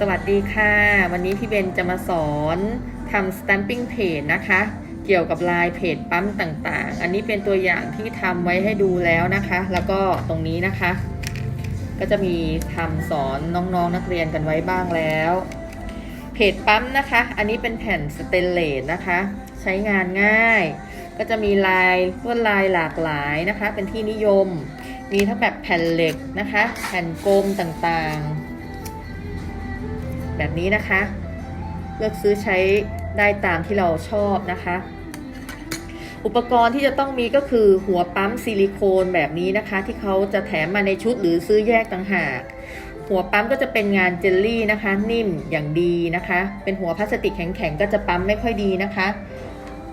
สวัสดีค่ะ วันนี้พี่เบนจะมาสอนทำ stamping page นะคะ เกี่ยวกับลายเพจปั๊มต่างๆ อันนี้เป็นตัวอย่างที่ทำไว้ให้ดูแล้วนะคะ แล้วก็ตรงนี้นะคะ ก็จะมีทำสอนน้องๆนนักเรียนกันไว้บ้างแล้ว เพจปั๊มนะคะ อันนี้เป็นแผ่นสเตนเลสนะคะ ใช้งานง่าย ก็จะมีลายลวดลายหลากหลายนะคะ เป็นที่นิยม มีทั้งแบบแผ่นเหล็กนะคะ แผ่นกลมต่างๆ แบบนี้นะคะ เลือกซื้อใช้ได้ตามที่เราชอบนะคะ อุปกรณ์ที่จะต้องมีก็คือหัวปั๊มซิลิโคนแบบนี้นะคะ ที่เขาจะแถมมาในชุดหรือซื้อแยกต่างหาก หัวปั๊มก็จะเป็นงานเจลลี่นะคะ นิ่มอย่างดีนะคะ เป็นหัวพลาสติกแข็งๆก็จะปั๊มไม่ค่อยดีนะคะ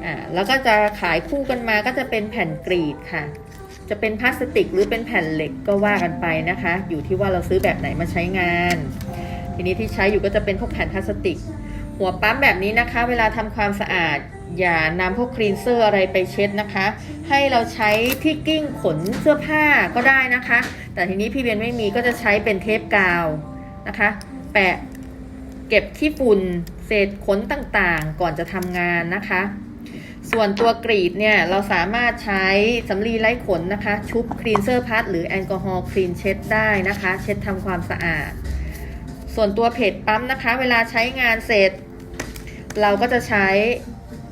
อ่าแล้วก็จะขายคู่กันมาก็จะเป็นแผ่นกรีดค่ะ จะเป็นพลาสติกหรือเป็นแผ่นเหล็กก็ว่ากันไปนะคะ อยู่ที่ว่าเราซื้อแบบไหนมาใช้งาน ทีนี้ที่ใช้อยู่ก็จะเป็นพวกแผ่นพลาสติก หัวปั๊มแบบนี้นะคะ เวลาทำความสะอาด อย่านำพวกคลีนเซอร์อะไรไปเช็ดนะคะ ให้เราใช้ที่กิ้งขนเสื้อผ้าก็ได้นะคะ แต่ทีนี้พี่เบนไม่มีก็จะใช้เป็นเทปกาวนะคะ แปะเก็บขี้ฝุ่นเศษขนต่างๆ ก่อนจะทำงานนะคะส่วนตัวกรีดเนี่ย เราสามารถใช้สำลีไร้ขนนะคะ ชุบคลีนเซอร์พัดหรือแอลกอฮอล์คลีนเช็ดได้นะคะ เช็ดทำความสะอาด ส่วนตัวเพจปั๊มนะคะ เวลาใช้งานเสร็จ เราก็จะใช้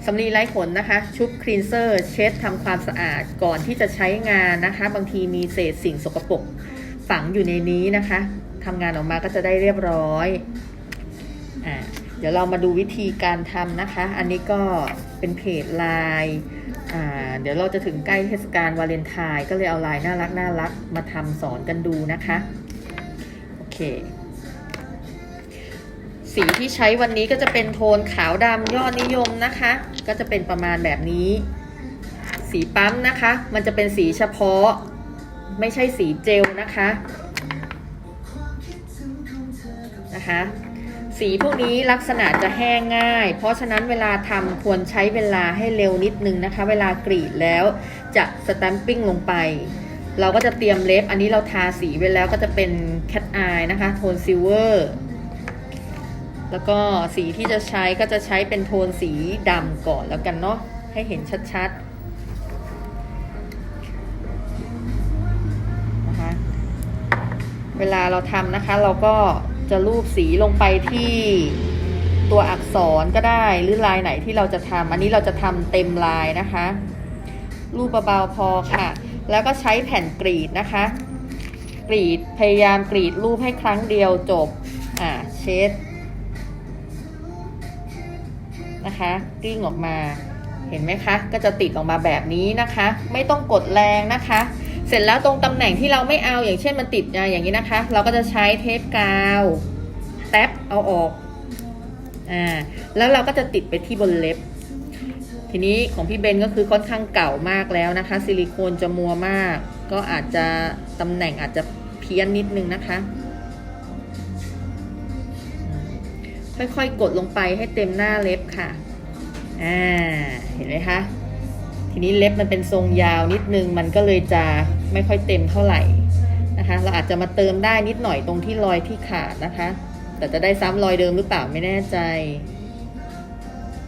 สำลีไร้ขนนะคะ ชุบคลีนเซอร์ เช็ดทำความสะอาดก่อนที่จะใช้งานนะคะ บางทีมีเศษสิ่งสกปรกฝังอยู่ในนี้นะคะทำงานออกมาก็จะได้เรียบร้อยอ่าเดี๋ยวเรามาดูวิธีการทำนะคะ อันนี้ก็เป็นเพจลน์อ่าเดี๋ยวเราจะถึงใกล้เทศกาลวาเลนไทน์ก็เลยเอาลายน่ารักน่ารักมาทำสอนกันดูนะคะ โอเค สีที่ใช้วันนี้ก็จะเป็นโทนขาวดำยอดนิยมนะคะ ก็จะเป็นประมาณแบบนี้ สีปั๊มนะคะ มันจะเป็นสีเฉพาะ ไม่ใช่สีเจลนะคะนะคะ สีพวกนี้ลักษณะจะแห้งง่าย เพราะฉะนั้นเวลาทำควรใช้เวลาให้เร็วนิดนึงนะคะ เวลากรีดแล้วจะสแตมปิ้งลงไปเราก็จะเตรียมเล็บ อันนี้เราทาสีไว้แล้วก็จะเป็นแคทอายนะคะ โทนซิลเวอร์ แล้วก็สีที่จะใช้ก็จะใช้เป็นโทนสีดำก่อนแล้วกันเนาะให้เห็นชัดๆนะคะเวลาเราทำนะคะ เราก็จะรูปสีลงไปที่ตัวอักษรก็ได้หรือลายไหนที่เราจะทำอันนี้เราจะทำเต็มลายนะคะ รูปเบาๆพอค่ะ แล้วก็ใช้แผ่นกรีดนะคะ กรีดพยายามกรีดรูปให้ครั้งเดียวจบอ่าเช็ด นะคะกลิ้งออกมาเห็นไหมคะ ก็จะติดออกมาแบบนี้นะคะ ไม่ต้องกดแรงนะคะ เสร็จแล้วตรงตำแหน่งที่เราไม่เอาอย่างเช่นมันติดอย่างนี้นะคะ เราก็จะใช้เทปกาวแท็บเอาออกอ่าแล้วเราก็จะติดไปที่บนเล็บ ทีนี้ของพี่เบนก็คือค่อนข้างเก่ามากแล้วนะคะ ซิลิโคนจะมัวมาก ก็อาจจะตำแหน่งอาจจะเพี้ยนนิดนึงนะคะ ค่อยๆ กดลงไปให้เต็มหน้าเล็บค่ะ อ่า เห็นไหมคะ ทีนี้เล็บมันเป็นทรงยาวนิดนึง มันก็เลยจะไม่ค่อยเต็มเท่าไหร่นะคะ เราอาจจะมาเติมได้นิดหน่อยตรงที่รอยที่ขาดนะคะ แต่จะได้ซ้ำรอยเดิมหรือเปล่าไม่แน่ใจ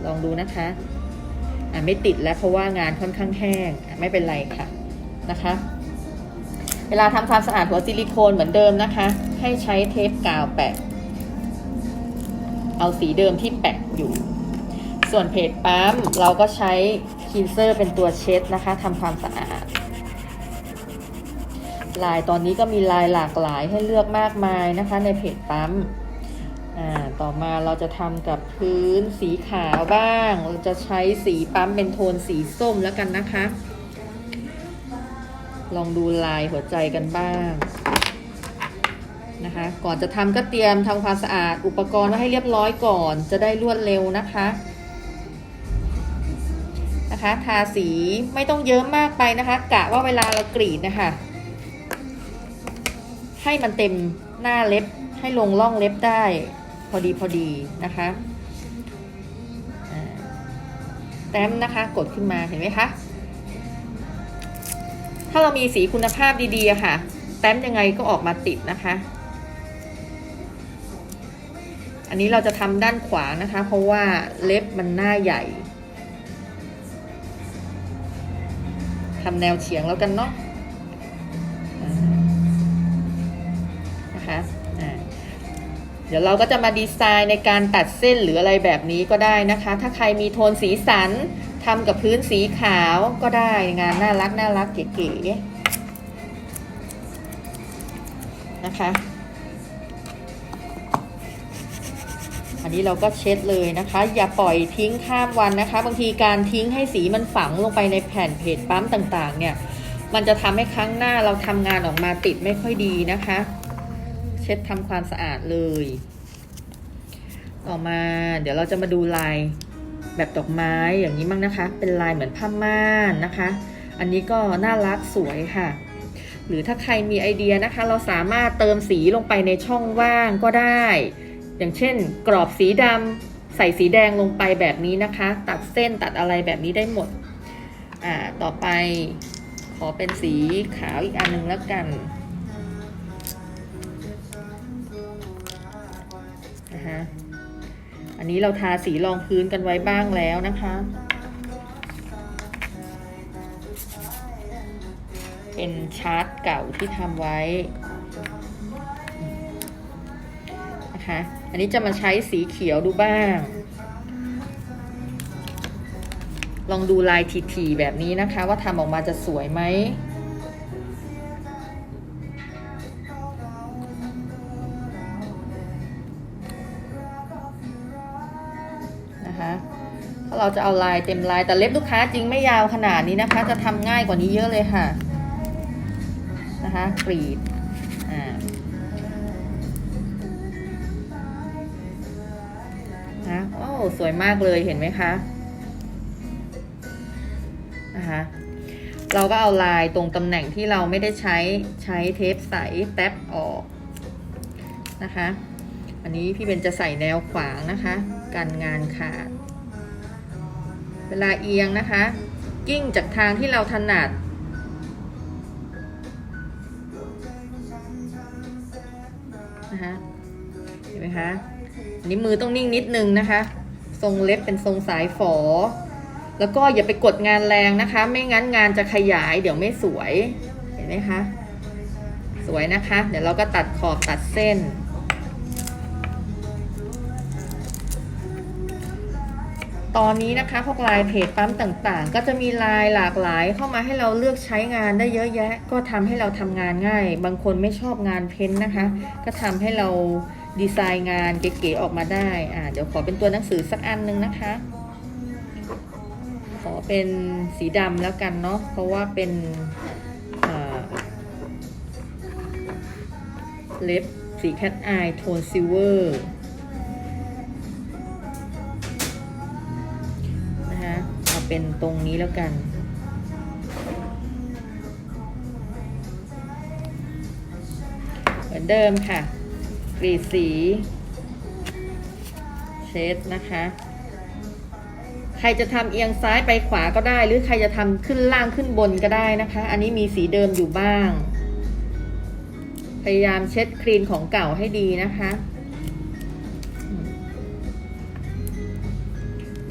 ลองดูนะคะ อ่าไม่ติดแล้วเพราะว่างานค่อนข้างแห้ง ไม่เป็นไรค่ะนะคะ เวลาทำความสะอาดหัวซิลิโคนเหมือนเดิมนะคะ ให้ใช้เทปกาวแปะ เอาสีเดิมที่แปะอยู่ ส่วนเพจปั๊มเราก็ใช้คีนเซอร์เป็นตัวเช็ดนะคะทำความสะอาด ลายตอนนี้ก็มีลายหลากหลายให้เลือกมากมายนะคะ ในเพจปั๊มอ่าต่อมาเราจะทำกับพื้นสีขาวบ้าง เราจะใช้สีปั๊มเป็นโทนสีส้มแล้วกันนะคะ ลองดูลายหัวใจกันบ้าง นะคะ ก่อนจะทำก็เตรียมทำความสะอาดอุปกรณ์ไว้ให้เรียบร้อยก่อน จะได้รวดเร็วนะคะนะคะทาสีไม่ต้องเยอะมากไปนะคะกะว่าเวลาเรากรีดนะคะ ให้มันเต็มหน้าเล็บให้ลงร่องเล็บได้ พอดีพอดีนะคะแต้มนะคะกดขึ้นมาเห็นไหมคะถ้าเรามีสีคุณภาพดีๆค่ะ แต้มยังไงก็ออกมาติดนะคะ อันนี้เราจะทำด้านขวานะคะ เพราะว่าเล็บมันหน้าใหญ่ทำแนวเฉียงแล้วกันเนาะนะคะเดี๋ยวเราก็จะมาดีไซน์ในการตัดเส้นหรืออะไรแบบนี้ก็ได้นะคะ ถ้าใครมีโทนสีสันทำกับพื้นสีขาวก็ได้งานน่ารักน่ารักเก๋ๆนะคะ อันนี้เราก็เช็ดเลยนะคะ อย่าปล่อยทิ้งข้ามวันนะคะ บางทีการทิ้งให้สีมันฝังลงไปในแผ่นเพจปั๊มต่างๆ เนี่ย มันจะทำให้ครั้งหน้าเราทำงานออกมาติดไม่ค่อยดีนะคะ เช็ดทำความสะอาดเลย ต่อมาเดี๋ยวเราจะมาดูลายแบบดอกไม้อย่างนี้มั่งนะคะ เป็นลายเหมือนผ้าม่านนะคะ อันนี้ก็น่ารักสวยค่ะหรือถ้าใครมีไอเดียนะคะ เราสามารถเติมสีลงไปในช่องว่างก็ได้ อย่างเช่น กรอบสีดำใส่สีแดงลงไปแบบนี้นะคะ ตัดเส้นตัดอะไรแบบนี้ได้หมด อ่า ต่อไปขอเป็นสีขาวอีกอันหนึงแล้วกันนะคะอันนี้เราทาสีรองพื้นกันไว้บ้างแล้วนะคะ เป็นชาร์ตเก่าที่ทำไว้นะคะ อันนี้จะมาใช้สีเขียวดูบ้าง ลองดูลายทีๆแบบนี้นะคะ ว่าทำออกมาจะสวยไหมนะคะถ้าเราจะเอาลายเต็มลายแต่เล็บลูกค้าจริงไม่ยาวขนาดนี้นะคะ จะทำง่ายกว่านี้เยอะเลยค่ะ นะคะกรีดอ่า นะโอ้สวยมากเลยเห็นไหมคะนะคะเราก็เอาลายตรงตำแหน่งที่เราไม่ได้ใช้ใช้เทปใสแท็บออกนะคะ อันนี้พี่เบนจะใส่แนวขวางนะคะกันงานขาด เวลาเอียงนะคะ กิ้งจากทางที่เราถนัดนะคะเห็นไหมคะ นี้มือต้องนิ่งนิดนึงนะคะ ทรงเล็บเป็นทรงสายฝอ แล้วก็อย่าไปกดงานแรงนะคะ ไม่งั้นงานจะขยาย เดี๋ยวไม่สวย เห็นไหมคะ สวยนะคะ เดี๋ยวเราก็ตัดขอบตัดเส้น ตอนนี้นะคะพวกลายเพจปั๊มต่างๆ ก็จะมีลายหลากหลายเข้ามาให้เราเลือกใช้งานได้เยอะแยะ ก็ทำให้เราทำงานง่าย บางคนไม่ชอบงานเพ้นท์นะคะ ก็ทำให้เรา ดีไซน์งานเก๋ๆออกมาได้อ่าเดี๋ยวขอเป็นตัวหนังสือสักอันหนึงนะคะ ขอเป็นสีดำแล้วกันเนาะเพราะว่าเป็นเล็บสีแคทอายโทนซิลเวอร์นะคะเอาเป็นตรงนี้แล้วกันเหมือนเดิมค่ะ กรีดสี เช็ดนะคะ ใครจะทำเอียงซ้ายไปขวาก็ได้ หรือใครจะทำขึ้นล่างขึ้นบนก็ได้นะคะ อันนี้มีสีเดิมอยู่บ้าง พยายามเช็ดคลีนของเก่าให้ดีนะคะ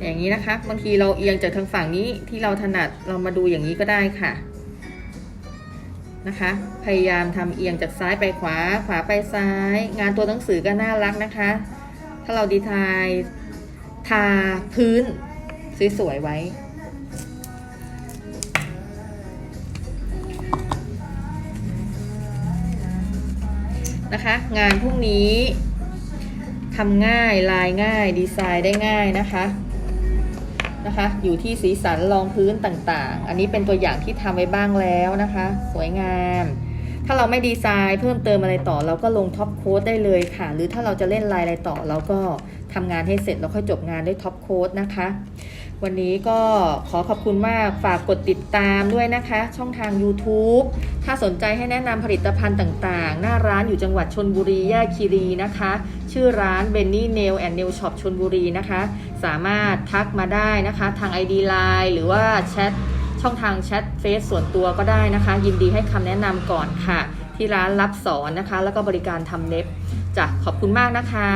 อย่างนี้นะคะบางทีเราเอียงจากทางฝั่งนี้ที่เราถนัดเรามาดูอย่างนี้ก็ได้ค่ะ นะคะ พยายามทำเอียงจากซ้ายไปขวา ขวาไปซ้าย งานตัวหนังสือก็น่ารักนะคะ ถ้าเราดีไซน์ทาพื้นสวยๆไว้นะคะ งานพวกนี้ทำง่ายลายง่ายดีไซน์ได้ง่ายนะคะ นะคะ อยู่ที่สีสันรองพื้นต่างๆ อันนี้เป็นตัวอย่างที่ทำไว้บ้างแล้วนะคะ สวยงาม ถ้าเราไม่ดีไซน์เพิ่มเติมอะไรต่อ เราก็ลงท็อปโค้ดได้เลยค่ะ หรือถ้าเราจะเล่นลายอะไรต่อ เราก็ทำงานให้เสร็จแล้วค่อยจบงานด้วยท็อปโค้ดนะคะ วันนี้ก็ขอขอบคุณมากฝากกดติดตามด้วยนะคะ ช่องทาง YouTube ถ้าสนใจให้แนะนำผลิตภัณฑ์ต่างๆ หน้าร้านอยู่จังหวัดชนบุรีแยกคีรีนะคะ ชื่อร้าน Benny Nail and Nail Shop ชนบุรีนะคะ สามารถทักมาได้นะคะ ทาง ID Line หรือว่าแชทช่องทางแชทเฟซส่วนตัวก็ได้นะคะ ยินดีให้คำแนะนำก่อนค่ะ ที่ร้านรับสอนนะคะ แล้วก็บริการทำเล็บจ้ะขอบคุณมากนะคะ